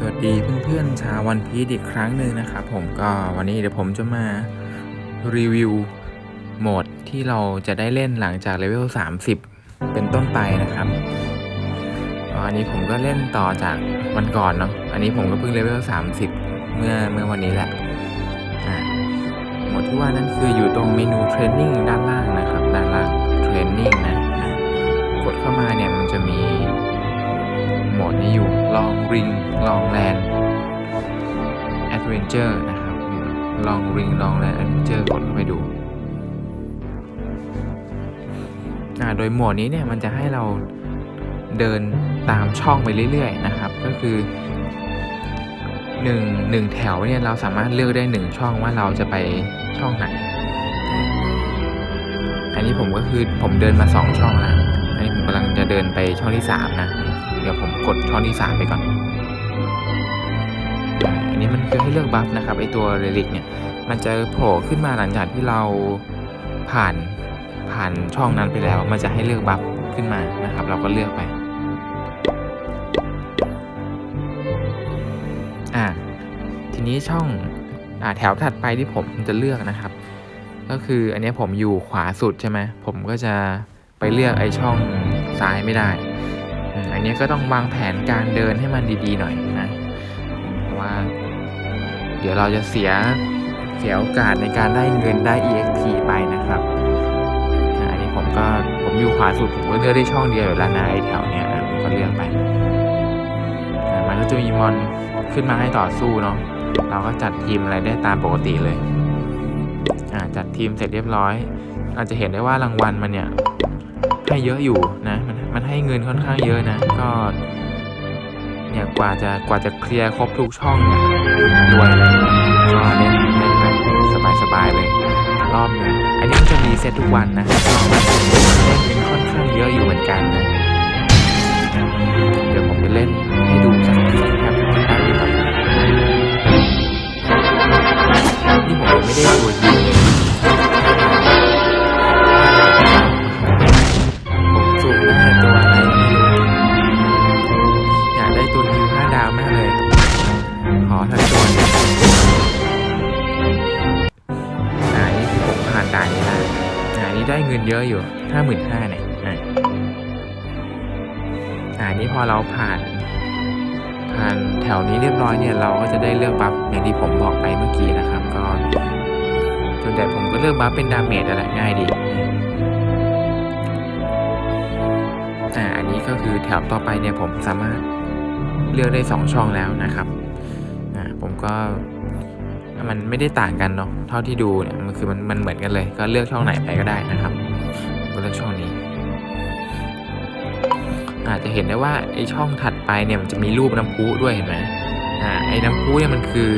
สวัสดีเพื่อนๆชาววันพี e อีกครั้งหนึ่งนะครับผมก็วันนี้เดี๋ยวผมจะมารีวิวโหมดที่เราจะได้เล่นหลังจากเลเวล 30 เป็นต้นไปนะครับอันนี้ผมก็เล่นต่อจากวันก่อนเนาะอันนี้ผมก็เพิ่งเลเวล 30 เมื่อเมื่อวันนี้แหละโหมดที่ว่านั้นคืออยู่ตรงเมนูเทรนนิ่งด้านล่างนะครับ ด้านล่างเทรนนิ่งนะกดเข้ามาเนี่ยมันจะมี หมดนี้อยู่ Long Ring Long Land Adventure นะครับ Long Ring Long Land Adventure กดเข้าไปดูอ่าโดยหมวดนี้เนี่ยมันจะให้เราเดินตามช่องไปเรื่อยๆนะครับ ก็คือหนึ่งหนึ่งแถวเนี่ยเราสามารถเลือกได้หนึ่งช่องว่าเราจะไปช่องไหน อันนี้ผมก็คือผมเดินมาสองช่องแล้วอันนี้ผมกำลังจะเดินไปช่องที่สามนะ เดี๋ยวผมกดช่องที่สามไปก่อน อันนี้มันคือให้เลือกบัฟนะครับไอตัวเรลิกเนี่ย มันจะโผล่ขึ้นมาหลังจากที่เราผ่านผ่านช่องนั้นไปแล้ว มันจะให้เลือกบัฟขึ้นมานะครับ เราก็เลือกไป อ่า ทีนี้ช่องอ่าแถวถัดไปที่ผมจะเลือกนะครับ ก็คืออันนี้ผมอยู่ขวาสุดใช่ไหมผมก็จะไปเลือกไอช่องซ้ายไม่ได้ อันนี้ก็ต้องวางแผนการเดินให้มันดีๆหน่อยนะเพราะว่า เดี๋ยวเราจะเสียเสียโอกาสในการได้เงินได้ EXP ไปนะครับอันนี้ผมก็ผมอยู่ขวาสุดผมก็เลือกได้ช่องเดียวอยู่แล้วนะไอแถวเนี้ยผมก็เลือกไปมันก็จะมีมอนขึ้นมาให้ต่อสู้เนาะเราก็จัดทีมอะไรได้ตามปกติเลยอ่าจัดทีมเสร็จเรียบร้อย อาจจะเห็นได้ว่ารางวัลมันเนี่ยให้เยอะอยู่นะ ให้เงินค่อนข้างเยอะนะ ก็เนี่ยกว่าจะกว่าจะเคลียร์ครบทุกช่องเนี่ยรวยเลยก็เล่นเล่นแบบสบายๆเลย รอบนึงอันนี้มันจะมีเซตทุกวันนะก็เล่นเป็นค่อนข้างเยอะอยู่เหมือนกันนะเดี๋ยวผมไปเล่นให้ดูสักสักแป๊บแป๊บนึงก่อนนี่ผมไม่ได้ตัวยิงเลย อยู่ห้าหมื่นห้าเนี่ยอ่าอ่านี่พอเราผ่านผ่านแถวนี้เรียบร้อยเนี่ยเราก็จะได้เลือกบัฟอย่างที่ผมบอกไปเมื่อกี้นะครับ ก็ส่วนใหญ่ผมก็เลือกบัฟเป็นดาเมจอะไรง่ายดีอ่าอันนี้ก็คือแถวต่อไปเนี่ยผมสามารถเลือกได้ 2 ช่องแล้วนะครับอ่าผมก็มันไม่ได้ต่างกันเนาะเท่าที่ดูเนี่ยมันคือมันมันเหมือนกันเลย ก็เลือกช่องไหนไปก็ได้นะครับ ก็เลือกช่องนี้ อาจจะเห็นได้ว่าไอช่องถัดไปเนี่ยมันจะมีรูปน้ำพุด้วยเห็นไหมอ่าไอน้ำพุเนี่ยมันคือ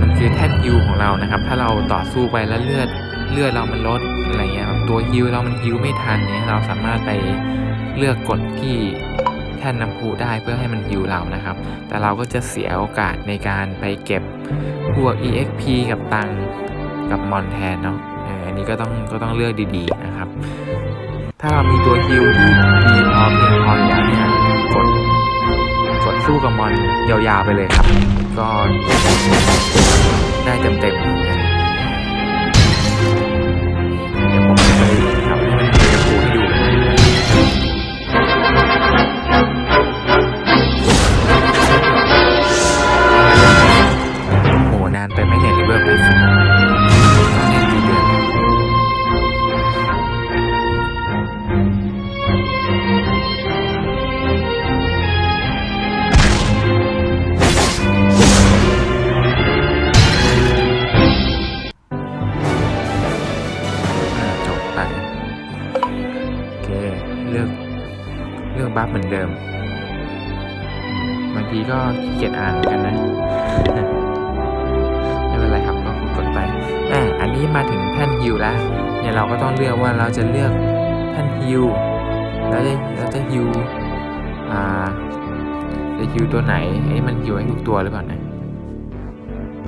มันคือแท่นฮิวของเรานะครับ ถ้าเราต่อสู้ไปแล้วเลือดเลือดเรามันลดอะไรเงี้ยแบบตัวฮิวเรามันฮิวไม่ทันเนี่ยเราสามารถไปเลือกกดที่แท่นน้ำพุได้เพื่อให้มันฮิวเรานะครับ แต่เราก็จะเสียโอกาสในการไปเก็บพวก EXP กับตังกับมอนแทนเนาะ อันนี้ก็ต้องก็ต้องเลือกดีๆนะครับ ถ้าเรามีตัวฮิลที่ดีพอเพียงพออยู่แล้วเนี่ยกดกดสู้กับมอนยาวๆไปเลยครับ ก็ได้เต็มๆเดี๋ยวผมจะไป บัฟเหมือนเดิม บางทีก็ขี้เกียจอ่านกันนะ ไม่เป็นไรครับก็กดไป อ่า อันนี้มาถึงแท่นฮิวแล้ว เนี่ยเราก็ต้องเลือกว่าเราจะเลือกแท่นฮิวแล้วจะเราจะฮิวอ่า จะฮิวตัวไหนไอ้มันฮิวให้ทุกตัวหรือเปล่านะ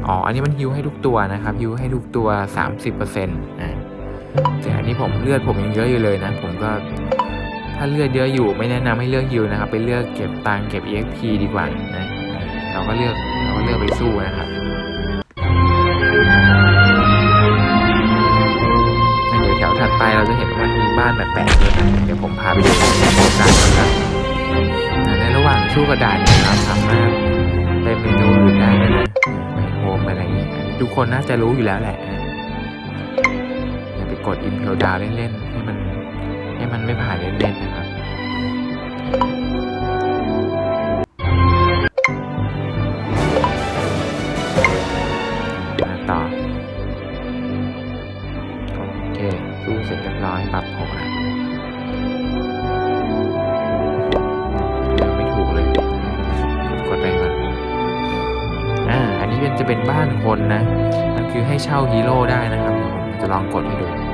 อ๋อ อันนี้มันฮิวให้ทุกตัวนะครับฮิวให้ทุกตัว 30%อ่าแต่อันนี้ผมเลือดผมยังเยอะอยู่เลยนะ ผมก็ ถ้าเลือดเยอะอยู่ไม่แนะนำให้เลือกฮิวนะครับ ไปเลือกเก็บตังค์เก็บ EXP ดีกว่านะเราก็เลือกเราก็เลือกไปสู้นะครับเดี๋ยวแถวถัดไปเราจะเห็นว่ามีบ้านแปลกๆด้วยนะเดี๋ยวผมพาไปดูโครงการก่อนครับในระหว่างสู้กระดาษเนี่ยเราสามารถไปเมนูอื่นได้ด้วยนะไปโฮมอะไรอย่างงี้อันนี้ทุกคนน่าจะรู้อยู่แล้วแหละอย่าไปกด Impel Down เล่นๆ ให้มันไม่ผ่านเล่นๆนะครับมาต่อ โอเค สู้เสร็จเรียบร้อยปรับผมนะเลือกไม่ถูกเลยกดไปก่อนอ่าอันนี้เป็นจะเป็นบ้านคนนะ มันคือให้เช่าฮีโร่ได้นะครับ เดี๋ยวผมจะลองกดให้ดู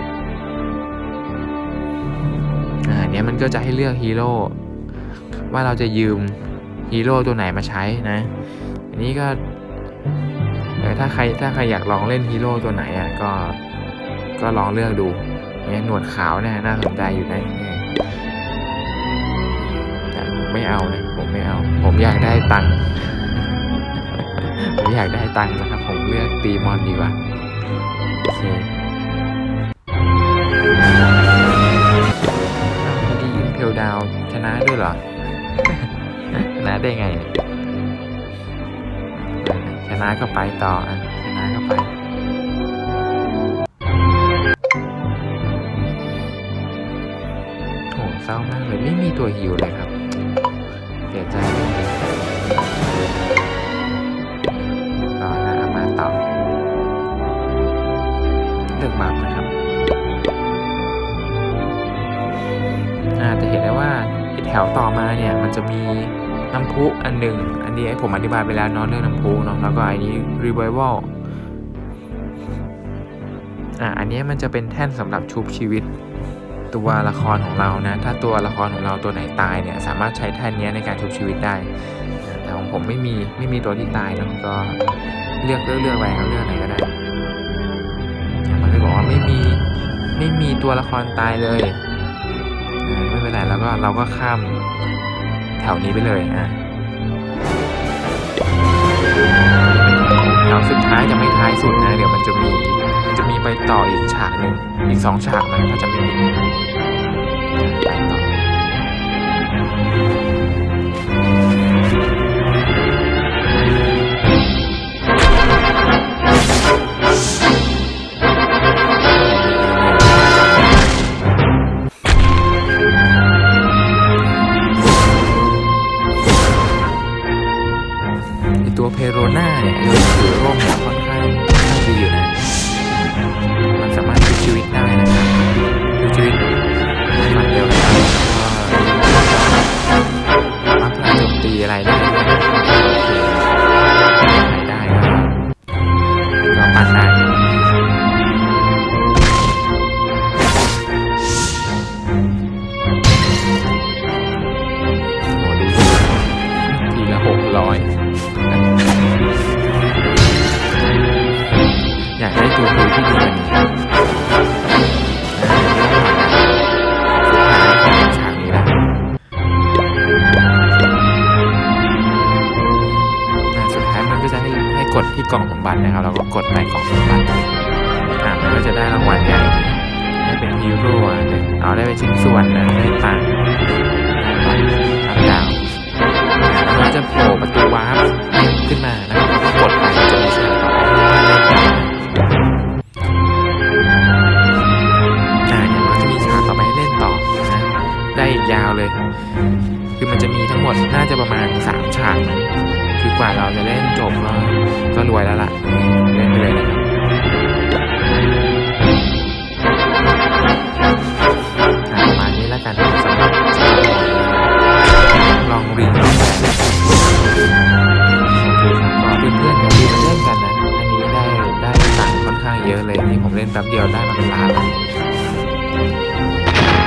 นี้ยมันก็จะให้เลือกฮีโร่ว่าเราจะยืมฮีโร่ตัวไหนมาใช้นะ อันนี้ก็เออถ้าใครถ้าใครอยากลองเล่นฮีโร่ตัวไหนอะก็ก็ลองเลือกดูเนี่ยหนวดขาวเนี่ยน่าสนใจอยู่นะแต่ไม่เอานะผมไม่เอา ผมอยากได้ตังค์ผมอยากได้ตังค์นะครับ ผมเลือกตีมอนดีกว่าโอเค ได้ไงเนี่ยชนะก็ไปต่อชนะก็ไปโหเศร้ามากเลยไม่มีตัวฮิวเลยครับ เสียใจต่อนะเอามาต่อเลือกบัฟนะครับอาจะเห็นได้ว่าแถวต่อมาเนี่ยมันจะมี น้ำพุอันหนึ่ง อันนี้ไอ้ผมอธิบายไปแล้วเนาะเรื่องน้ำพุเนาะแล้วก็อันนี้ revival อ่าอันนี้มันจะเป็นแท่นสำหรับชุบชีวิต ตัวละครของเรานะ ถ้าตัวละครของเราตัวไหนตายเนี่ยสามารถใช้แท่นนี้ในการชุบชีวิตได้ แต่ของผมไม่มีไม่มีตัวที่ตายเนาะก็เลือกเลือกเลือกไปครับเลือกไหนก็ได้มันเลยบอกว่าไม่มีไม่มีตัวละครตายเลยไม่เป็นไรแล้วก็เราก็ข้าม แถวนี้ไปเลยอะแถวสุดท้ายจะไม่ท้ายสุดนะ เดี๋ยวมันจะมีมันจะมีไปต่ออีกฉากหนึ่งอีกสองฉากนะถ้าจะไม่ผิดไปต่อ อยากได้ตัวคุยที่ดีกว่านี้อ่าเรื่องหลังสุดท้ายของฉากนี้แล้วอ่าสุดท้ายมันก็จะให้ให้กดที่กล่องสมบัตินะครับเราก็กดไปกล่องสมบัติอ่ามันก็จะได้รางวัลใหญ่ได้เป็นฮีโร่เดี๋ยวเอาได้เป็นชิ้นส่วนนะได้ตังค์ได้บัตรทับดาว โผล่ประตูวาร์ปขึ้นมานะครับก็กดไปจะมีฉากต่อไปนต่ออ่าเดี๋ยวมันจะมีฉากต่อไปให้เล่นต่อนะได้อีกยาวเลย คือมันจะมีทั้งหมดน่าจะประมาณสามฉากนะคือกว่าเราจะเล่นจบก็ก็รวยแล้วล่ะเล่นไปเลยนะครับประมาณนี้แล้วกันสำหรับฉากหมดนี้นลองรี อย่าลืมาเล่นกันนะ อันนี้ได้ได้ตังค์ค่อนข้างเยอะเลยนี่ผมเล่นแป๊บเดียวได้มาเป็นล้านเลย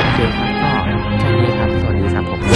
โอเคครับก็แค่นี้ครับสวัสดีครับผม